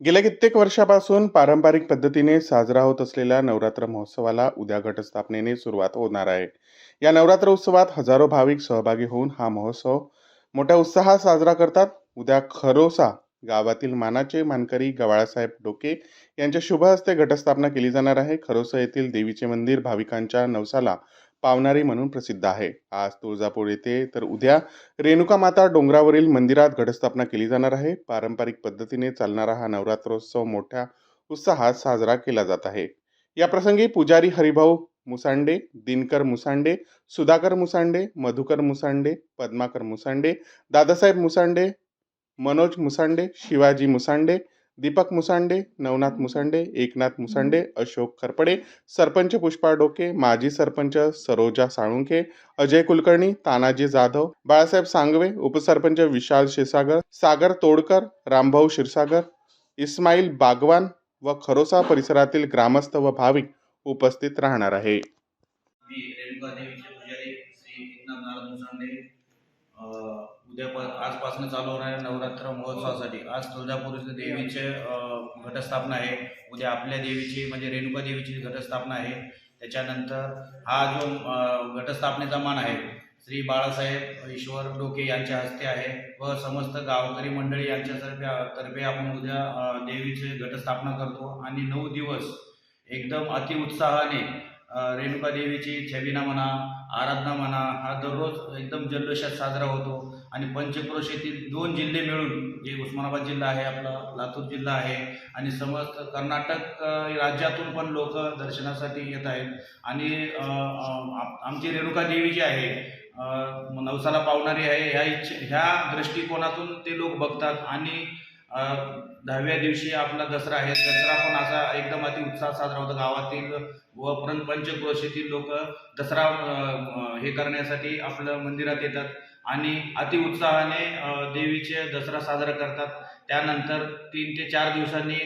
गेल्या कित्येक वर्षापासून पारंपरिक पद्धतीने साजरा होत असलेल्या नवरात्र महोत्सवाला उद्या घटस्थापनेने सुरुवात होणार आहे. या नवरात्र उत्सवात हजारो भाविक सहभागी होऊन हा महोत्सव मोठ्या उत्साहात साजरा करतात. उद्या खरोसा गावातील मानाचे मानकरी गवाळासाहेब डोके यांच्या शुभ हस्ते घटस्थापना केली जाणार आहे. खरोसा येथील देवीचे मंदिर भाविकांच्या नवसाला पावणारी म्हणून प्रसिद्ध आहे. आज तुळजापूर येथे तर उद्या रेणुका माता डोंगरावरील मंदिरात घटस्थापना केली जाणार आहे. पारंपरिक पद्धतीने चालणारा हा नवरात्रोत्सव मोठ्या उत्साहात साजरा केला जात आहे. या प्रसंगी पुजारी हरिभाऊ मुसांडे दिनकर मुसांडे सुधाकर मुसांडे मधुकर मुसांडे पद्माकर मुसांडे दादासाहेब मुसांडे मनोज मुसांडे शिवाजी मुसांडे दीपक मुसांडे नवनाथ मुसांडे एकनाथ मुसांडे अशोक खरपडे सरपंच पुष्पा डोके माजी सरपंच सरोजा साळुंखे अजय कुलकर्णी तानाजी जाधव बाळासाहेब सांगवे उपसरपंच विशाल क्षीरसागर सागर तोडकर रामभाऊ क्षीरसागर इस्माईल बागवान व खरोसा परिसरातील ग्रामस्थ व भाविक उपस्थित राहणार आहे. मी रेणुका देवीचे पुजारी श्री एकनाथ नारद मुसांडे. उद्या आजपासून चालू होणाऱ्या नवरात्र महोत्सवासाठी. आज तुळजापूर देवीचे घटस्थापना आहे. उद्या आपल्या देवीची म्हणजे रेणुका देवीची घटस्थापना आहे. त्याच्यानंतर हा जो घटस्थापनेचा मान आहे श्री बाळासाहेब ईश्वर डोके यांच्या हस्ते आहे व समस्त गावकरी मंडळी यांच्यातर्फे तर्फे आपण उद्या देवीचे देवीची घटस्थापना करतो. आणि नऊ दिवस एकदम अतिउत्साहाने रेणुका देवीची छबिना म्हणा आराधना म्हणा हा दररोज एकदम जल्लोषात साजरा होतो. आणि पंचक्रोश येथील दोन जिल्हे मिळून जे उस्मानाबाद जिल्हा आहे आपला लातूर जिल्हा आहे आणि समस्त कर्नाटक राज्यातून पण लोक दर्शनासाठी येत आहेत. आणि आमची रेणुका देवी जी आहे नवसाला पावणारी आहे ह्या इच्छ ह्या दृष्टिकोनातून ते लोक बघतात. आणि दहाव्या दिवशी आपला दसरा आहे. दसरा पण असा एकदम अति उत्साह साजरा होतो. गावातील व परत पंचक्रोशीतील लोक दसरा हे करण्यासाठी आपलं मंदिरात येतात आणि अति उत्साहाने देवीचे दसरा साजरा करतात. त्यानंतर तीन ते चार दिवसांनी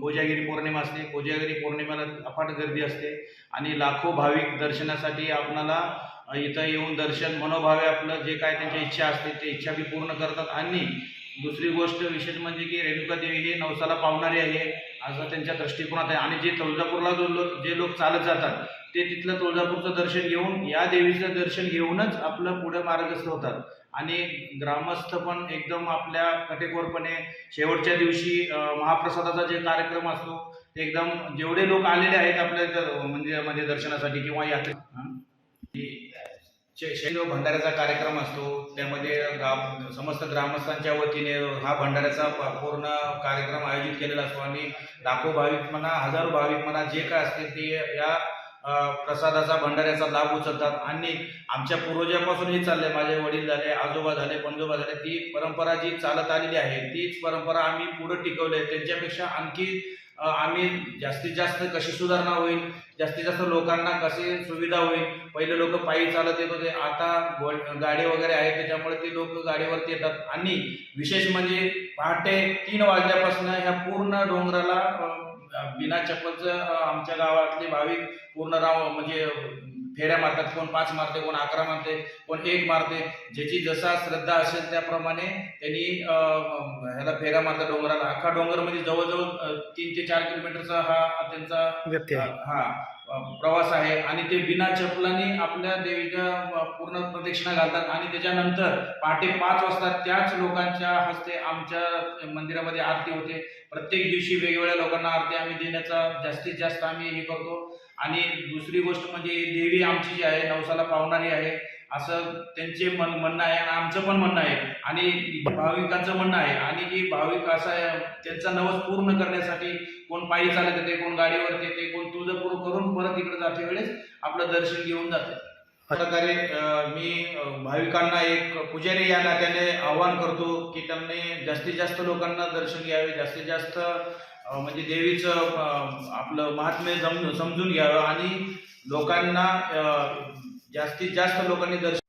कोजागिरी पौर्णिमा असते. कोजागिरी पौर्णिमेला अफाट गर्दी असते आणि लाखो भाविक दर्शनासाठी आपणाला इथं येऊन दर्शन मनोभावे आपलं जे काय त्यांच्या इच्छा असते ते इच्छा बी पूर्ण करतात. आणि दुसरी गोष्ट विशेष म्हणजे की रेणुका देवी हे नवसाला पावणारी आहे. असं त्यांच्या दृष्टिकोनात आहे. आणि जे तुळजापूरला जो लोक जे लोक चालत जातात ते तिथलं तुळजापूरचं दर्शन घेऊन या देवीचं दर्शन घेऊनच आपलं पुढं मार्गस्थ होतात. आणि ग्रामस्थ पण एकदम आपल्या कटेकोरपणे शेवटच्या दिवशी महाप्रसादाचा जे कार्यक्रम असतो ते एकदम जेवढे लोक आलेले आहेत आपल्या इथं म्हणजे, मंदिरामध्ये दर्शनासाठी किंवा यात्रे शे- भंडाऱ्याचा कार्यक्रम असतो. त्यामध्ये गाव समस्त ग्रामस्थांच्या वतीने हा भंडाऱ्याचा पूर्ण कार्यक्रम आयोजित केलेला असतो. आणि लाखो भाविक म्हणा हजारो भाविक म्हणा जे काय असतील ते या प्रसादाचा भंडाऱ्याचा लाभ उचलतात. आणि आमच्या पूर्वजापासून हे चाललंय. माझे वडील झाले आजोबा झाले पणजोबा झाले ती परंपरा जी चालत आलेली आहे तीच परंपरा आम्ही पुढे टिकवली आहे त्यांच्यापेक्षा आणखी आम्ही जास्तीत जास्त कशी सुधारणा होईल जास्तीत जास्त लोकांना कशी सुविधा होईल पहिले लोक पायी चालत येत होते आता गाडी वगैरे आहे त्याच्यामुळे ते लोक गाडीवरती येतात. आणि विशेष म्हणजे पहाटे तीन वाजल्यापासून ह्या पूर्ण डोंगराला बिना चप्पलचं आमच्या गावातले भाविक पूर्ण राव म्हणजे फेऱ्या मारतात कोण पाच मारते कोण अकरा मारते कोण एक मारते. ज्याची जसा श्रद्धा असेल त्याप्रमाणे त्यांनी ह्याला फेऱ्या मारतात डोंगराला. अख्खा डोंगर म्हणजे जवळजवळ तीन ते चार किलोमीटरचा हा त्यांचा हा प्रवास आहे. आणि ते बिना चपलाने आपल्या देवीच्या पूर्ण प्रदक्षिणा घालतात. आणि त्याच्यानंतर पहाटे पाच वाजता त्याच लोकांच्या हस्ते आमच्या मंदिरामध्ये आरती होते. प्रत्येक दिवशी वेगवेगळ्या लोकांना आरती आम्ही देण्याचा जास्तीत जास्त आम्ही हे करतो. आणि दुसरी गोष्ट म्हणजे देवी आमची जी आहे नवसाला पावणारी आहे असं त्यांचे मन म्हणणं आहे आणि आमचं पण म्हणणं आहे. आणि भाविकांचं म्हणणं आहे. आणि जी भाविक असा आहे त्यांचा नवस पूर्ण करण्यासाठी कोण पायी चालत येते कोण गाडीवर येते कोण तुळजापूर करून परत इकडे जाते वेळेस आपलं दर्शन घेऊन जाते. प्रकारे मी भाविकांना एक पुजारी या नात्याने आवाहन करतो की त्यांनी जास्तीत जास्त लोकांना दर्शन घ्यावे जास्तीत जास्त म्हणजे देवीचं आपलं महात्म्य जम समजून घ्यावं आणि लोकांना जास्तीत जास्त लोकांनी दर्शन